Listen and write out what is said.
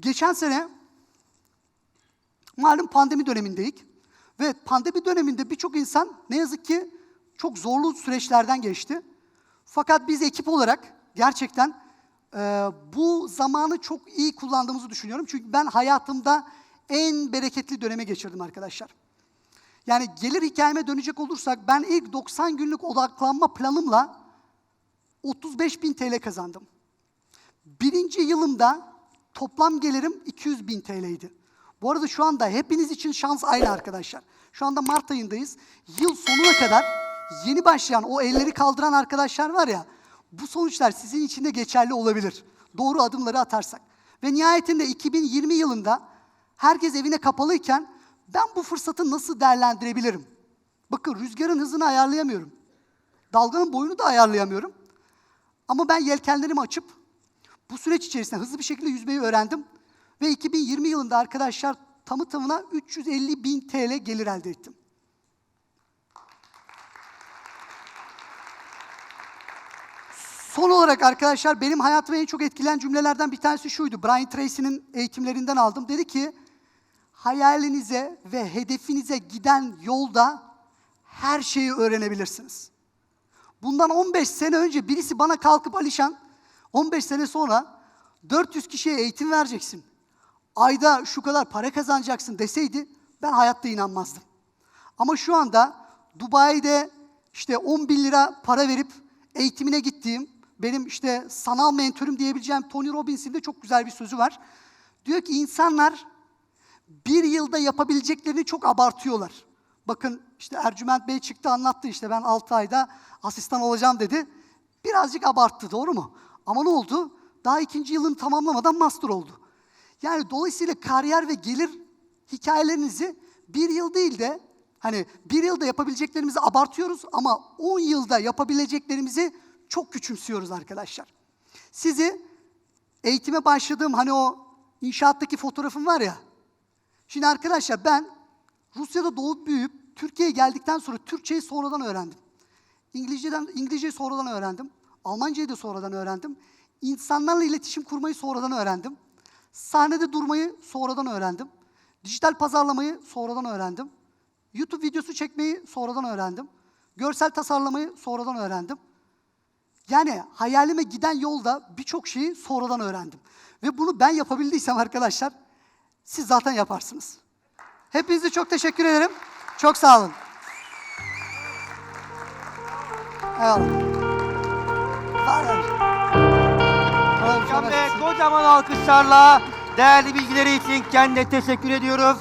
Geçen sene malum pandemi dönemindeyik. Ve pandemi döneminde birçok insan ne yazık ki çok zorlu süreçlerden geçti. Fakat biz ekip olarak gerçekten e, bu zamanı çok iyi kullandığımızı düşünüyorum. Çünkü ben hayatımda en bereketli döneme geçirdim arkadaşlar. Yani gelir hikayeme dönecek olursak ben ilk 90 günlük odaklanma planımla 35 bin TL kazandım. Birinci yılımda toplam gelirim 200 bin TL'ydi. Bu arada şu anda hepiniz için şans aynı arkadaşlar. Şu anda Mart ayındayız. Yıl sonuna kadar yeni başlayan o elleri kaldıran arkadaşlar var ya, bu sonuçlar sizin için de geçerli olabilir. Doğru adımları atarsak. Ve nihayetinde 2020 yılında herkes evine kapalıyken ben bu fırsatı nasıl değerlendirebilirim? Bakın rüzgarın hızını ayarlayamıyorum. Dalganın boyunu da ayarlayamıyorum. Ama ben yelkenlerimi açıp bu süreç içerisinde hızlı bir şekilde yüzmeyi öğrendim. Ve 2020 yılında arkadaşlar tamı tamına 350 bin TL gelir elde ettim. Son olarak arkadaşlar benim hayatımı en çok etkileyen cümlelerden bir tanesi şuydu. Brian Tracy'nin eğitimlerinden aldım. Dedi ki hayalinize ve hedefinize giden yolda her şeyi öğrenebilirsiniz. Bundan 15 sene önce birisi bana kalkıp Alişan 15 sene sonra 400 kişiye eğitim vereceksin. Ayda şu kadar para kazanacaksın deseydi ben hayatta inanmazdım. Ama şu anda Dubai'de işte 10 bin lira para verip eğitimine gittiğim benim işte sanal mentörüm diyebileceğim Tony Robbins'in de çok güzel bir sözü var. Diyor ki insanlar bir yılda yapabileceklerini çok abartıyorlar. Bakın işte Ercüment Bey çıktı anlattı işte ben 6 ayda asistan olacağım dedi. Birazcık abarttı doğru mu? Ama ne oldu? Daha ikinci yılını tamamlamadan master oldu. Yani dolayısıyla kariyer ve gelir hikayelerinizi bir yıl değil de hani bir yılda yapabileceklerimizi abartıyoruz ama 10 yılda yapabileceklerimizi çok küçümsüyoruz arkadaşlar. Sizi eğitime başladığım hani o inşaattaki fotoğrafım var ya. Şimdi arkadaşlar ben Rusya'da doğup büyüyüp Türkiye'ye geldikten sonra Türkçeyi sonradan öğrendim. İngilizceden İngilizceyi sonradan öğrendim. Almancayı da sonradan öğrendim. İnsanlarla iletişim kurmayı sonradan öğrendim. Sahnede durmayı sonradan öğrendim. Dijital pazarlamayı sonradan öğrendim. YouTube videosu çekmeyi sonradan öğrendim. Görsel tasarlamayı sonradan öğrendim. Yani hayalime giden yolda birçok şeyi sonradan öğrendim. Ve bunu ben yapabildiysem arkadaşlar, siz zaten yaparsınız. Hepinize çok teşekkür ederim. Çok sağ olun. Eyvallah. Kocaman alkışlarla değerli bilgileri için kendine teşekkür ediyoruz.